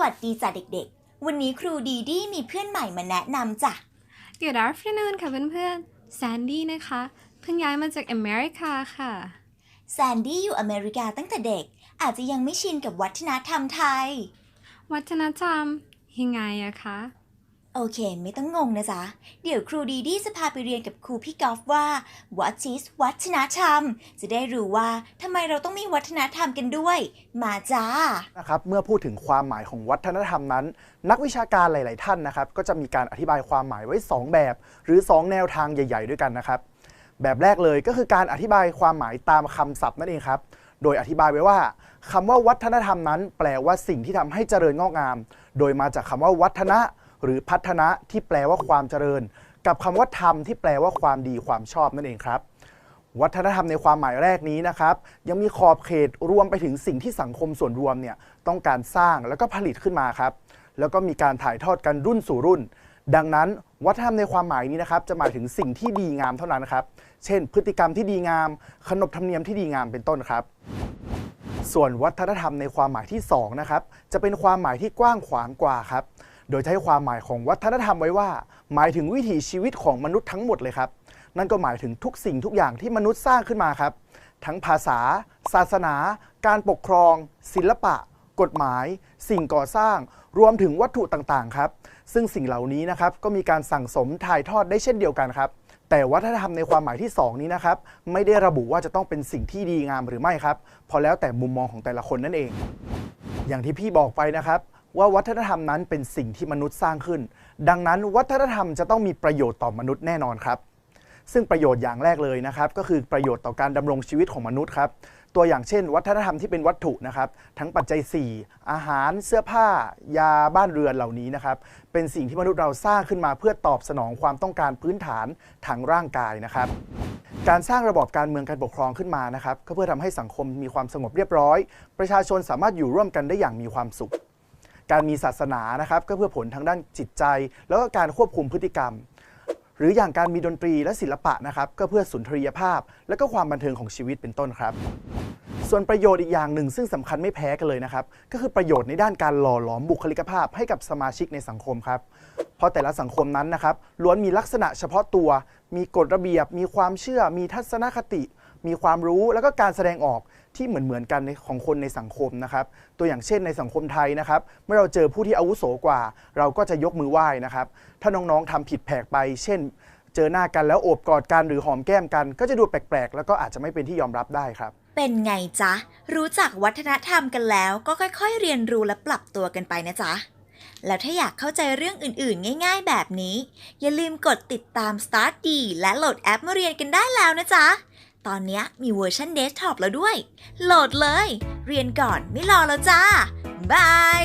วัสดีจ้ะเด็กๆ วันนี้ครูดีดีมีเพื่อนใหม่มาแนะนำจ้ะ Good afternoon ค่ะเพื่อนๆ Sandy นะคะ เพิ่งย้ายมาจากอเมริกาค่ะ แซนดี้อยู่อเมริกาตั้งแต่เด็ก อาจจะยังไม่ชินกับวัฒนธรรมไทย วัฒนธรรมยังไงอะคะ โอเค ไม่ต้องงงนะจ๊ะ เดี๋ยวครูดีดีจะพาไปเรียนกับครูพี่กอล์ฟว่า what is วัฒนธรรม จะได้รู้ว่าทำไมเราต้องมีวัฒนธรรมกันด้วย มาจ้า นะครับเมื่อพูดถึงความหมายของวัฒนธรรมนั้น นักวิชาการหลาย ๆ ท่านนะครับ ก็จะมีการอธิบายความหมายไว้ 2 แบบ หรือ 2 แนวทางใหญ่ ๆ ด้วยกันนะครับ แบบแรกเลยก็คือการอธิบายความหมายตามคำศัพท์นั่นเองครับ โดยอธิบายไว้ว่าคำว่าวัฒนธรรมนั้น แปลว่าสิ่งที่ทำให้เจริญงอกงาม โดยมาจากคำว่าวัฒนะ หรือพัฒนะที่แปลว่าความเจริญ กับคำว่าธรรมที่แปลว่าความดีความชอบนั่นเองครับ วัฒนธรรมในความหมายแรกนี้นะครับ ยังมีขอบเขตรวมไปถึงสิ่งที่สังคมส่วนรวมเนี่ยต้องการสร้างแล้วก็ผลิตขึ้นมาครับแล้วก็มีการถ่ายทอดกันรุ่นสู่รุ่น ดังนั้นวัฒนธรรมในความหมายนี้นะครับจะหมายถึงสิ่งที่ดีงามเท่านั้นครับ เช่น พฤติกรรมที่ดีงาม ขนบธรรมเนียมที่ดีงามเป็นต้นครับ ส่วนวัฒนธรรมในความหมายที่2นะครับจะเป็นความหมายที่กว้างขวางกว่าครับ โดยใช้ความหมายของวัฒนธรรมไว้ว่า หมายถึงวิถีชีวิตของมนุษย์ทั้งหมดเลยครับ นั่นก็หมายถึงทุกสิ่งทุกอย่างที่มนุษย์สร้างขึ้นมาครับ ทั้งภาษา ศาสนา การปกครอง ศิลปะ กฎหมาย สิ่งก่อสร้าง รวมถึงวัตถุต่างๆครับ ซึ่งสิ่งเหล่านี้นะครับก็มีการสั่งสมถ่ายทอดได้เช่นเดียวกันครับแต่วัฒนธรรมในความหมายที่ 2 นี้นะครับ ไม่ได้ระบุว่าจะต้องเป็นสิ่งที่ดีงามหรือไม่ครับ พอแล้วแต่มุมมองของแต่ละคนนั่นเอง อย่างที่พี่บอกไปนะครับ ว่าวัฒนธรรมนั้นเป็นสิ่งที่มนุษย์สร้างขึ้น ดังนั้นวัฒนธรรมจะต้องมีประโยชน์ต่อมนุษย์แน่นอนครับ ซึ่งประโยชน์อย่างแรกเลยนะครับ ก็คือประโยชน์ต่อการดำรงชีวิตของมนุษย์ครับ ตัวอย่างเช่น วัฒนธรรมที่เป็นวัตถุนะครับ ทั้งปัจจัย 4 อาหาร เสื้อผ้า ยาบ้านเรือนเหล่านี้นะครับ เป็นสิ่งที่มนุษย์เราสร้างขึ้นมาเพื่อตอบสนองความต้องการพื้นฐานทางร่างกายนะครับการสร้างระบอบการเมืองการปกครองขึ้นมานะครับ ก็เพื่อทำให้สังคมมีความสงบเรียบร้อย ประชาชนสามารถอยู่ร่วมกันได้อย่างมีความสุข การมีศาสนานะครับก็เพื่อผลทางด้านจิตใจ แล้วก็การควบคุมพฤติกรรม หรืออย่างการมีดนตรีและศิลปะนะครับก็เพื่อสุนทรียภาพ และก็ความบันเทิงของชีวิตเป็นต้นครับ ส่วนประโยชน์อีกอย่างหนึ่ง ซึ่งสำคัญไม่แพ้กันเลยนะครับก็คือประโยชน์ในด้านการหล่อหลอมบุคลิกภาพให้กับสมาชิกในสังคมครับเพราะแต่ละสังคมนั้นนะครับล้วนมีลักษณะเฉพาะตัว มีกฎระเบียบ มีความเชื่อ มีทัศนคติ มีความรู้แล้วก็การแสดงออกที่เหมือนเหมือนๆกันในของคนในสังคมนะครับ ตัวอย่างเช่นในสังคมไทยนะครับ เมื่อเราเจอผู้ที่อาวุโสกว่า เราก็จะยกมือไหว้นะครับ ถ้าน้องๆทำผิดแผกไป เช่น เจอหน้ากันแล้วโอบกอดกันหรือหอมแก้มกัน ก็จะดูแปลกๆ แล้วก็อาจจะไม่เป็นที่ยอมรับได้ครับ เป็นไงจ๊ะ รู้จักวัฒนธรรมกันแล้ว ก็ค่อย ๆ เรียนรู้และปรับตัวกันไปนะจ๊ะแล้วถ้าอยากเข้าใจเรื่องอื่นๆ ง่าย ๆ แบบนี้ อย่าลืมกดติดตาม Start D และโหลดแอปมาเรียนกันได้แล้วนะจ๊ะ ตอนนี้มีเวอร์ชันเดสก์ท็อปแล้วด้วย โหลดเลย เรียนก่อนไม่รอแล้วจ้า บาย